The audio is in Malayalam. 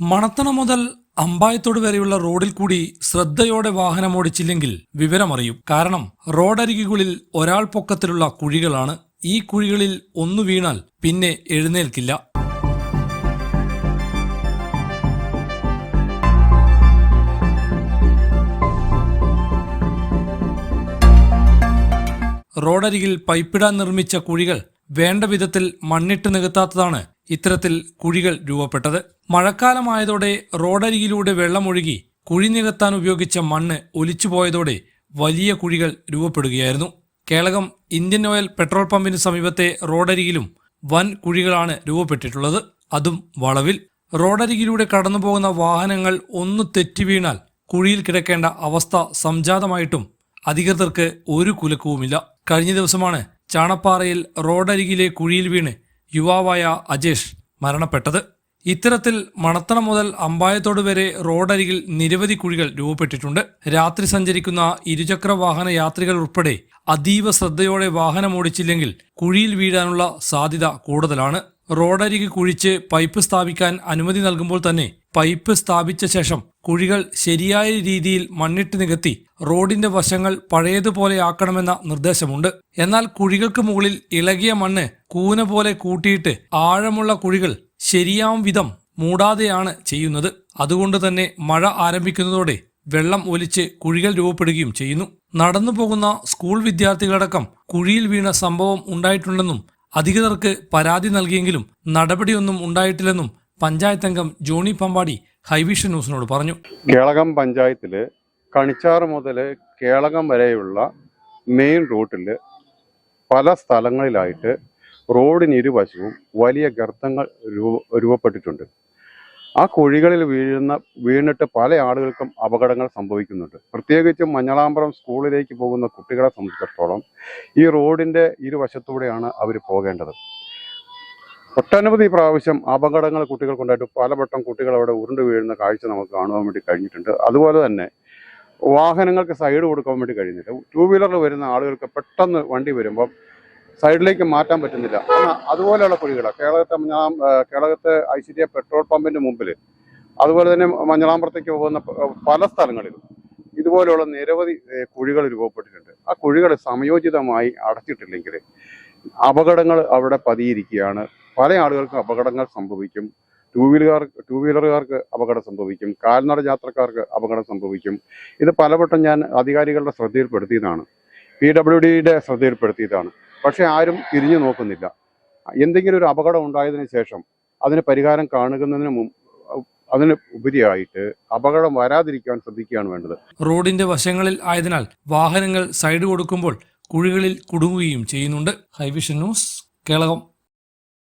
മണത്തണ മുതൽ അമ്പായത്തോട് വരെയുള്ള റോഡിൽ കൂടി ശ്രദ്ധയോടെ വാഹനമോടിച്ചില്ലെങ്കിൽ വിവരമറിയും. കാരണം റോഡരികുകളിൽ ഒരാൾ പൊക്കത്തിലുള്ള കുഴികളാണ്. ഈ കുഴികളിൽ ഒന്നു വീണാൽ പിന്നെ എഴുന്നേൽക്കില്ല. റോഡരികിൽ പൈപ്പിടാൻ നിർമ്മിച്ച കുഴികൾ വേണ്ട വിധത്തിൽ മണ്ണിട്ട് നികത്താത്തതാണ് ഇത്തരത്തിൽ കുഴികൾ രൂപപ്പെട്ടത്. മഴക്കാലമായതോടെ റോഡരികിലൂടെ വെള്ളമൊഴുകി കുഴി നികത്താൻ ഉപയോഗിച്ച മണ്ണ് ഒലിച്ചുപോയതോടെ വലിയ കുഴികൾ രൂപപ്പെടുകയായിരുന്നു. കേളകം ഇന്ത്യൻ ഓയിൽ പെട്രോൾ പമ്പിന് സമീപത്തെ റോഡരികിലും വൻ കുഴികളാണ് രൂപപ്പെട്ടിട്ടുള്ളത്. അതും വളവിൽ. റോഡരികിലൂടെ കടന്നുപോകുന്ന വാഹനങ്ങൾ ഒന്ന് തെറ്റി വീണാൽ കുഴിയിൽ കിടക്കേണ്ട അവസ്ഥ സംജാതമായിട്ടും അധികൃതർക്ക് ഒരു കുലക്കവുമില്ല. കഴിഞ്ഞ ദിവസമാണ് ചാണപ്പാറയിൽ റോഡരികിലെ കുഴിയിൽ വീണ് യുവാവായ അജേഷ് മരണപ്പെട്ടത്. ഇത്തരത്തിൽ മണത്തണ മുതൽ അമ്പായത്തോട് വരെ റോഡരികിൽ നിരവധി കുഴികൾ രൂപപ്പെട്ടിട്ടുണ്ട്. രാത്രി സഞ്ചരിക്കുന്ന ഇരുചക്ര വാഹന യാത്രികൾ ഉൾപ്പെടെ അതീവ ശ്രദ്ധയോടെ വാഹനം ഓടിച്ചില്ലെങ്കിൽ കുഴിയിൽ വീഴാനുള്ള സാധ്യത കൂടുതലാണ്. റോഡരികി കുഴിച്ച് പൈപ്പ് സ്ഥാപിക്കാൻ അനുമതി നൽകുമ്പോൾ തന്നെ പൈപ്പ് സ്ഥാപിച്ച ശേഷം കുഴികൾ ശരിയായ രീതിയിൽ മണ്ണിട്ട് നികത്തി റോഡിന്റെ വശങ്ങൾ പഴയതുപോലെയാക്കണമെന്ന നിർദ്ദേശമുണ്ട്. എന്നാൽ കുഴികൾക്ക് മുകളിൽ ഇളകിയ മണ്ണ് കൂന പോലെ കൂട്ടിയിട്ട് ആഴമുള്ള കുഴികൾ ശരിയാം വിധം മൂടാതെയാണ് ചെയ്യുന്നത്. അതുകൊണ്ട് തന്നെ മഴ ആരംഭിക്കുന്നതോടെ വെള്ളം ഒലിച്ച് കുഴികൾ രൂപപ്പെടുകയും ചെയ്യുന്നു. നടന്നു പോകുന്ന സ്കൂൾ വിദ്യാർത്ഥികളടക്കം കുഴിയിൽ വീണ സംഭവം ഉണ്ടായിട്ടുണ്ടെന്നും അധികൃതർക്ക് പരാതി നൽകിയെങ്കിലും നടപടിയൊന്നും ഉണ്ടായിട്ടില്ലെന്നും പഞ്ചായത്ത് അംഗം ജോണി പമ്പാടി ഹൈവിഷൻ ന്യൂസിനോട് പറഞ്ഞു. കേളകം പഞ്ചായത്തിൽ കണിച്ചാറ് മുതൽ കേളകം വരെയുള്ള മെയിൻ റൂട്ടിൽ പല സ്ഥലങ്ങളിലായിട്ട് റോഡിന് ഇരുവശവും വലിയ ഗർത്തങ്ങൾ രൂപപ്പെട്ടിട്ടുണ്ട്. ആ കുഴികളിൽ വീഴുന്ന വീണിട്ട് പല ആളുകൾക്കും അപകടങ്ങൾ സംഭവിക്കുന്നുണ്ട്. പ്രത്യേകിച്ചും മഞ്ഞളാമ്പുറം സ്കൂളിലേക്ക് പോകുന്ന കുട്ടികളെ സംബന്ധിച്ചിടത്തോളം ഈ റോഡിന്റെ ഇരുവശത്തൂടെയാണ് അവർ പോകേണ്ടത്. ഒട്ടനവധി പ്രാവശ്യം അപകടങ്ങൾ കുട്ടികൾക്കുണ്ടായിട്ട് പലവട്ടം കുട്ടികൾ അവിടെ ഉരുണ്ട് വീഴുന്ന കാഴ്ച നമുക്ക് കാണുവാൻ വേണ്ടി കഴിഞ്ഞിട്ടുണ്ട്. അതുപോലെ തന്നെ വാഹനങ്ങൾക്ക് സൈഡ് കൊടുക്കാൻ വേണ്ടി കഴിയുന്നില്ല ടൂ വീലറിൽ വരുന്ന ആളുകൾക്ക് പെട്ടെന്ന് വണ്ടി വരുമ്പം സൈഡിലേക്ക് മാറ്റാൻ പറ്റുന്നില്ല. അതുപോലെയുള്ള കുഴികളാണ് കേരളത്തെ ഞാൻ കേരളത്തെ ഐ സി ടി പെട്രോൾ പമ്പിന്റെ മുമ്പിൽ അതുപോലെ തന്നെ മഞ്ഞളാമ്പുറത്തേക്ക് പോകുന്ന പല സ്ഥലങ്ങളിലും ഇതുപോലെയുള്ള നിരവധി കുഴികൾ രൂപപ്പെട്ടിട്ടുണ്ട്. ആ കുഴികൾ സമയോചിതമായി അടച്ചിട്ടില്ലെങ്കിൽ അപകടങ്ങൾ അവിടെ പതിയിരിക്കുകയാണ്. പല ആളുകൾക്കും അപകടങ്ങൾ സംഭവിക്കും. ടൂ വീലുകാർ ടൂ വീലറുകാർക്ക് അപകടം സംഭവിക്കും. കാൽനട യാത്രക്കാർക്ക് അപകടം സംഭവിക്കും. ഇത് പലവട്ടം ഞാൻ അധികാരികളുടെ ശ്രദ്ധയിൽപ്പെടുത്തിയതാണ്. പി ഡബ്ല്യു ഡിയുടെ ശ്രദ്ധയിൽപ്പെടുത്തിയതാണ്. പക്ഷേ ആരും തിരിഞ്ഞു നോക്കുന്നില്ല. എന്തെങ്കിലും ഒരു അപകടം ഉണ്ടായതിനു ശേഷം അതിന് പരിഹാരം കാണുന്നതിന് മുമ്പ് അതിന് ഉപരിയായിട്ട് അപകടം വരാതിരിക്കാൻ ശ്രദ്ധിക്കുകയാണ് വേണ്ടത്. റോഡിന്റെ വശങ്ങളിൽ ആയതിനാൽ വാഹനങ്ങൾ സൈഡ് കൊടുക്കുമ്പോൾ കുഴികളിൽ കുടുങ്ങുകയും ചെയ്യുന്നുണ്ട്. Hi vision news Kelakam.